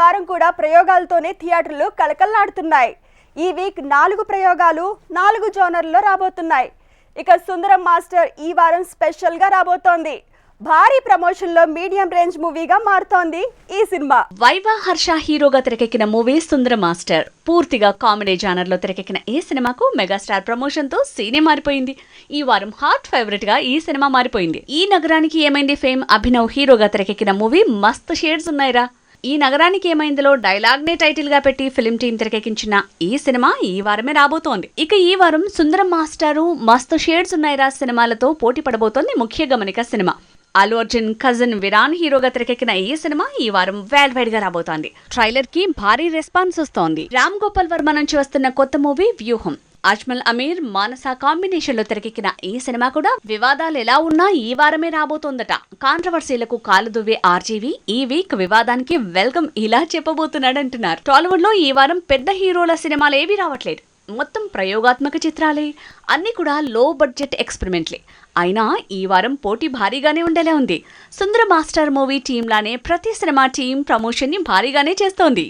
వారం కూడా ప్రయోగాలతోనే థియేటర్లు కలకల్లాడుతున్నాయి ఈ వీక్ నాలుగు ప్రయోగాలు నాలుగు జోనర్లలో రాబోతున్నాయి. ఇక సుందరం మాస్టర్ ఈ వారం స్పెషల్గా రాబోతోంది. భారీ ప్రమోషన్లో మీడియం రేంజ్ మూవీగా మారుతోంది ఈ సినిమా. వైవా హర్ష హీరోగా తెరకెక్కిన మూవీ సుందర మాస్టర్. పూర్తిగా కామెడీ జానర్లో తెరకెక్కిన ఈ సినిమాకు మెగాస్టార్ ప్రమోషన్తో సీనే మారిపోయింది. ఈ వారం హాట్ ఫేవరెట్గా ఈ సినిమా మారిపోయింది. ఈ నగరానికి ఏమైంది ఫేమ్? అభినవ్ హీరోగా తెరకెక్కిన మూవీ మస్త్ షేడ్స్ ఉన్నాయిరా. ఈ నగరానికి ఏమైందిలో? డైలాగ్ నే టైటిల్గా పెట్టి ఫిల్మ్ టీం తెరకెక్కించిన ఈ సినిమా ఈ వారమే రాబోతోంది. ఇక ఈ వారం సుందరం మాస్టారు మస్తు షేడ్స్ ఉన్నాయిరా సినిమాలతో పోటీ పడబోతోంది ముఖ్య గమనిక సినిమా. అల్లు అర్జున్ కజిన్ విరాన్ హీరోగా తెరకెక్కిన ఈ సినిమా ఈ వారం వేల్ వైడ్గా రాబోతోంది. ట్రైలర్కి భారీ రెస్పాన్స్ వస్తోంది. రామ్ గోపాల్ వర్మ నుంచి వస్తున్న కొత్త మూవీ వ్యూహం. అజ్మల్ అమీర్ మానస కాంబినేషన్లో తెరకెక్కిన ఈ సినిమా కూడా వివాదాలు ఎలా ఉన్నా ఈ వారమే రాబోతోందట. కాంట్రవర్సీలకు కాలు దువ్వే ఆర్జీవి ఈ వీక్ వివాదానికి వెల్కమ్ ఇలా చెప్పబోతున్నాడంటున్నారు. టాలీవుడ్లో ఈ వారం పెద్ద హీరోల సినిమాలు ఏవి రావట్లేదు. మొత్తం ప్రయోగాత్మక చిత్రాలే. అన్ని కూడా లో బడ్జెట్ ఎక్స్పెరిమెంట్లే. అయినా ఈ వారం పోటీ భారీగానే ఉండేలా ఉంది. సుందర మాస్టర్ మూవీ టీంలానే ప్రతి సినిమా టీం ప్రమోషన్ని భారీగానే చేస్తోంది.